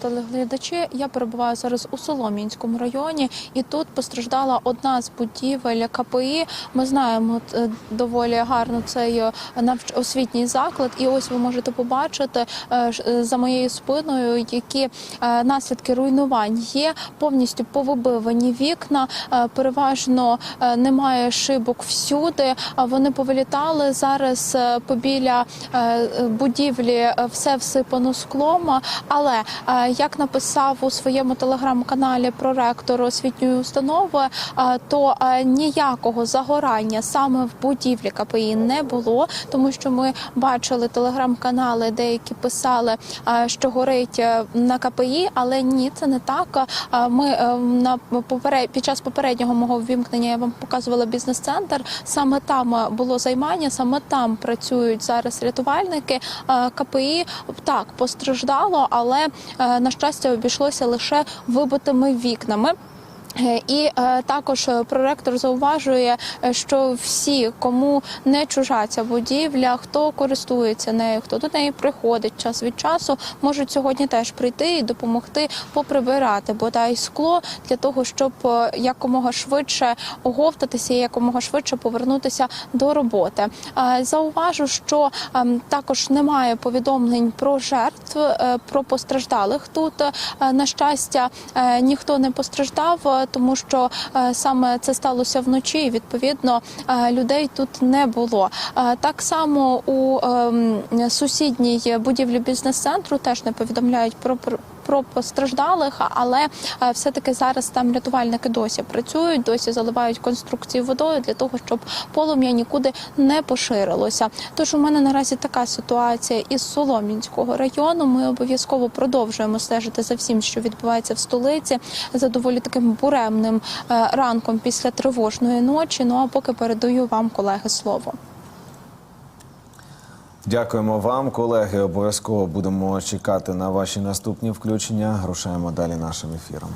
Телеглядачі, я перебуваю зараз у Солом'янському районі, і тут постраждала одна з будівель КПІ. Ми знаємо е, доволі гарно цей освітній заклад. І ось ви можете побачити е, е, за моєю спиною, які наслідки руйнувань є. Повністю повибивані вікна. Переважно немає шибок всюди. Вони повилітали зараз побіля будівлі. Все всипано склом. Але як написав у своєму телеграм-каналі проректор освітньої установи, то ніякого загорання саме в будівлі КПІ не було, тому що ми бачили телеграм-канали, деякі писали, що горить е, на КПІ, але ні, це не так. Ми е, на під час попереднього мого ввімкнення я вам показувала бізнес-центр. Саме там е, було займання, саме там працюють зараз рятувальники. КПІ так постраждало, але на щастя обійшлося лише вибитими вікнами. Е, І е, також е, проректор зауважує, що всі, кому не чужа ця будівля, хто користується нею, хто до неї приходить час від часу, можуть сьогодні теж прийти і допомогти поприбирати бодай скло для того, щоб якомога швидше оговтатися і якомога швидше повернутися до роботи. Зауважу, що ем, також немає повідомлень про жертв, про постраждалих тут. На щастя, ніхто не постраждав, тому що е, саме це сталося вночі. і, Відповідно, е, людей тут не було. Е, Так само у ем, сусідній будівлі бізнес-центру теж не повідомляють про про- постраждалих, але е, все-таки зараз там рятувальники досі працюють, досі заливають конструкції водою для того, щоб полум'я нікуди не поширилося. Тож у мене наразі така ситуація із Солом'янського району. Ми обов'язково продовжуємо стежити за всім, що відбувається в столиці, за доволі таким буремним е, ранком після тривожної ночі. Ну а поки передаю вам колеги слово. Дякуємо вам, колеги. Обов'язково будемо чекати на ваші наступні включення. Рушаємо далі нашим ефіром.